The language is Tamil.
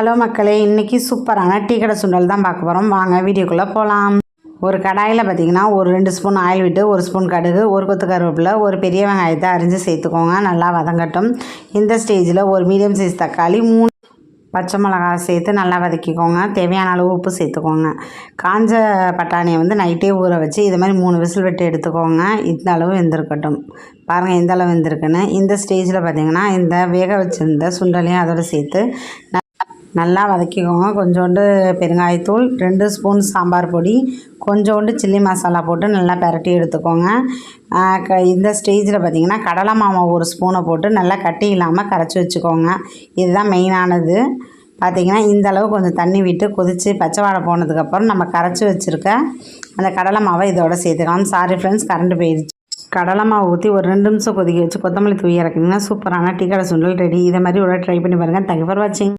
ஹலோ மக்களே இன்றைக்கி சூப்பரான டீ கடை சுண்டல் தான் பார்க்க போகிறோம் வாங்க வீடியோக்குள்ளே போகலாம் ஒரு கடாயில் பார்த்தீங்கன்னா ஒரு ரெண்டு ஸ்பூன் ஆயில் விட்டு ஒரு ஸ்பூன் கடுகு ஒரு கொத்து கருவேப்பில் ஒரு பெரிய வெங்காயத்தை அரிஞ்சு சேர்த்துக்கோங்க. நல்லா வதங்கட்டும். இந்த ஸ்டேஜில் ஒரு மீடியம் சைஸ் தக்காளி மூணு பச்சை மிளகாய் சேர்த்து நல்லா வதக்கிக்கோங்க. தேவையான அளவு உப்பு சேர்த்துக்கோங்க. காஞ்ச பட்டாணியை வந்து நைட்டே ஊற வச்சு இது மாதிரி மூணு விசில் விட்டு எடுத்துக்கோங்க. இந்த அளவு வெந்திருக்கட்டும். பாருங்கள் எந்த அளவு வெந்திருக்குன்னு. இந்த ஸ்டேஜில் பார்த்தீங்கன்னா இந்த வேக வச்சுருந்த சுண்டலையும் அதோட சேர்த்து நல்லா வதக்கிக்கோங்க. கொஞ்சோண்டு பெருங்காயத்தூள் ரெண்டு ஸ்பூன் சாம்பார் பொடி கொஞ்சோண்டு சில்லி மசாலா போட்டு நல்லா பிரட்டி எடுத்துக்கோங்க. க இந்த ஸ்டேஜில் பார்த்தீங்கன்னா கடலை மாவை ஒரு ஸ்பூனை போட்டு நல்லா கட்டி இல்லாமல் கரைச்சி வச்சுக்கோங்க. இதுதான் மெயினானது. பார்த்திங்கன்னா இந்த அளவு கொஞ்சம் தண்ணி விட்டு கொதித்து பச்சை வாழை போனதுக்கப்புறம் நம்ம கரைச்சி வச்சுருக்க அந்த கடலை மாவை இதோட சேர்த்துக்கலாம். சாரி ஃப்ரெண்ட்ஸ் கரண்ட் போயிடுச்சு கடலை மாவு ஊற்றி ஒரு ரெண்டு நிமிஷம் கொதிக்க வச்சு கொத்தமல்லி தூவி இறக்குனீங்கன்னா சூப்பரான டீ கடை சுண்டல் ரெடி. இதை மாதிரி ஒரு ட்ரை பண்ணி பாருங்கள் தேங்க்யூ ஃபார் வாட்சிங்